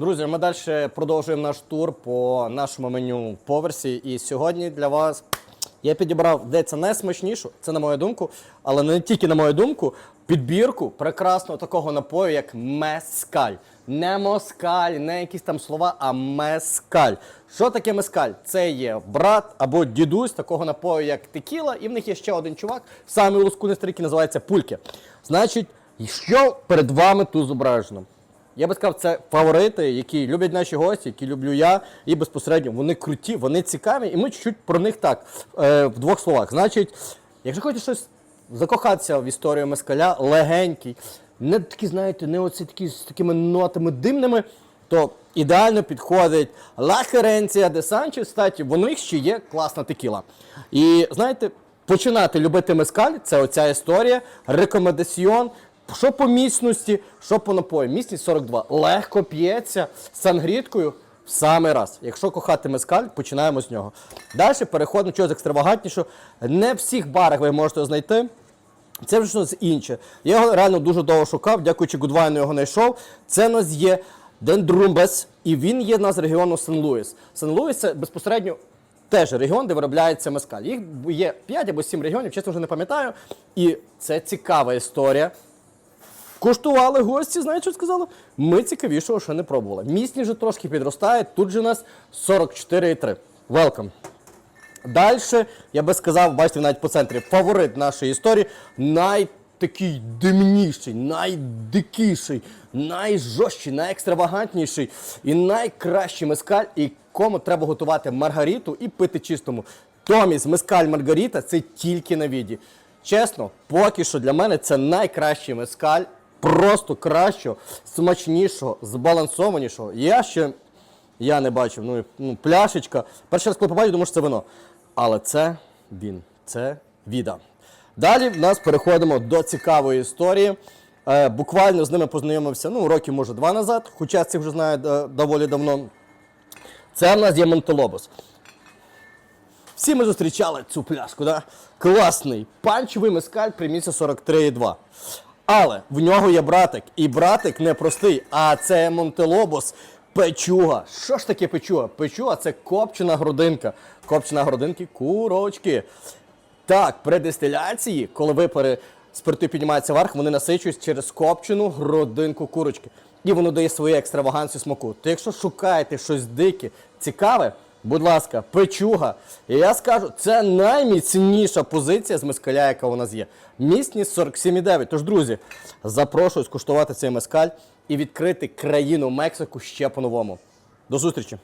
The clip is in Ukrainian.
Друзі, ми далі продовжуємо наш тур по нашому меню поверсі. І сьогодні для вас я підібрав, де це найсмачнішу, це на мою думку, але не тільки на мою думку, підбірку прекрасного такого напою, як мескаль. Не москаль, не якісь там слова, а мескаль. Що таке мескаль? Це є брат або дідусь такого напою, як текіла, і в них є ще один чувак, самий лускуний стрік, називається пульки. Значить, що перед вами тут зображено? Я би сказав, це фаворити, які люблять наші гості, які люблю я, і безпосередньо вони круті, вони цікаві, і ми чуть-чуть про них так е, в двох словах. Значить, якщо хочете щось закохатися в історію москаля, легенький, не такі, знаєте, не оці такі з такими нотами димними, то ідеально підходить Ла Херенція де Санчес, кстати, в них ще є класна текіла. І знаєте, починати любити мескаль, це оця історія, рекомендаціон. Що по міцності, що по напою. Міцність 42. Легко п'ється з сангріткою в самий раз. Якщо кохати мескаль, починаємо з нього. Далі переходимо до чогось екстравагантнішого. Не в всіх барах ви можете знайти. Це вже щось інше. Я його реально дуже довго шукав, дякуючи Гудвайну його знайшов. Це у нас є Дендрумбес, і він є у нас з регіону Сен-Луїс. Сен-Луїс це безпосередньо теж регіон, де виробляється мескаль. Їх є 5 або 7 регіонів, чесно вже не пам'ятаю. І це цікава історія. Коштували гості, знаєте, що сказали? Ми цікавішого ще не пробували. Місні вже трошки підростає, тут же у нас 44,3. Welcome. Далі, я би сказав, бачите, навіть по центрі фаворит нашої історії, найтакий димніший, найдикіший, найжорстчий, найекстравагантніший і найкращий мескаль, і кому треба готувати маргариту і пити чистому. Томіс, мескаль Маргарита це тільки на віді. Чесно, поки що для мене це найкращий мескаль, просто кращого, смачнішого, збалансованішого. Я ще я не бачив. Ну, ну пляшечка. Перший раз, коли побачив, думав, що це вино. Але це він, це віда. Далі в нас переходимо до цікавої історії. Е, буквально з ними познайомився ну, років, може, два назад, хоча цих вже знаю доволі давно. Це в нас є Монтелобос. Всі ми зустрічали цю пляшку, да? Класний панчевий мескаль при місці 43,2. Але в нього є братик, і братик не простий, а це Монтелобос печуга. Що ж таке печуга? Печуга це копчена грудинка. Копчена грудинки курочки. Так, при дистиляції, коли випари спирту піднімаються вверх, вони насичують через копчену грудинку курочки. І воно дає свою екстраваганцію смаку. То якщо шукаєте щось дике, цікаве, будь ласка, печуга. І я скажу, це найміцніша позиція з мескаля, яка у нас є. Міцність 47,9. Тож, друзі, запрошую скуштувати цей мескаль і відкрити країну Мексику ще по-новому. До зустрічі!